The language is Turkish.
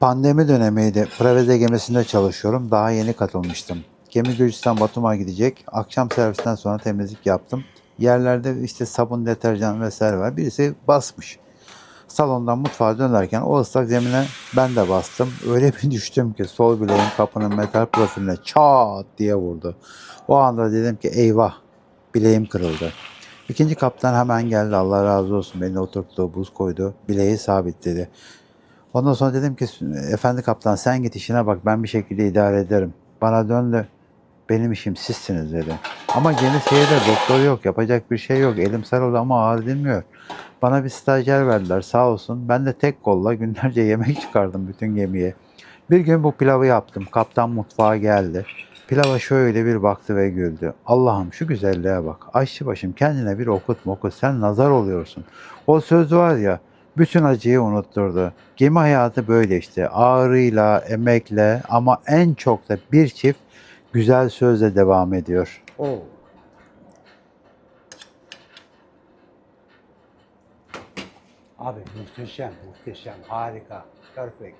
Pandemi dönemiydi. Preveze gemisinde çalışıyorum. Daha yeni katılmıştım. Gemi Gürcistan Batum'a gidecek. Akşam servisten sonra temizlik yaptım. Yerlerde işte sabun, deterjan vesaire var. Birisi basmış. Salondan mutfağa dönerken o ıslak zemine ben de bastım. Öyle bir düştüm ki sol bileğim kapının metal profiline çat diye vurdu. O anda dedim ki eyvah bileğim kırıldı. İkinci kaptan hemen geldi Allah razı olsun beni oturttu buz koydu bileği sabitledi. Ondan sonra dedim ki efendi kaptan sen git işine bak ben bir şekilde idare ederim. Bana döndü benim işim sizsiniz dedi. Ama gemi seyirde doktor yok yapacak bir şey yok elim sarıldı ama ağır dinmiyor. Bana bir stajyer verdiler sağ olsun. Ben de tek kolla günlerce yemek çıkardım bütün gemiye. Bir gün bu pilavı yaptım. Kaptan mutfağa geldi. Pilava şöyle bir baktı ve güldü. Allah'ım şu güzelliğe bak. Aşçı başım kendine bir okut mokut. Sen nazar oluyorsun. O söz var ya bütün acıyı unutturdu. Gemi hayatı böyle işte. Ağrıyla, emekle ama en çok da bir çift güzel sözle devam ediyor. Oo. Abi muhteşem, muhteşem, harika, perfect.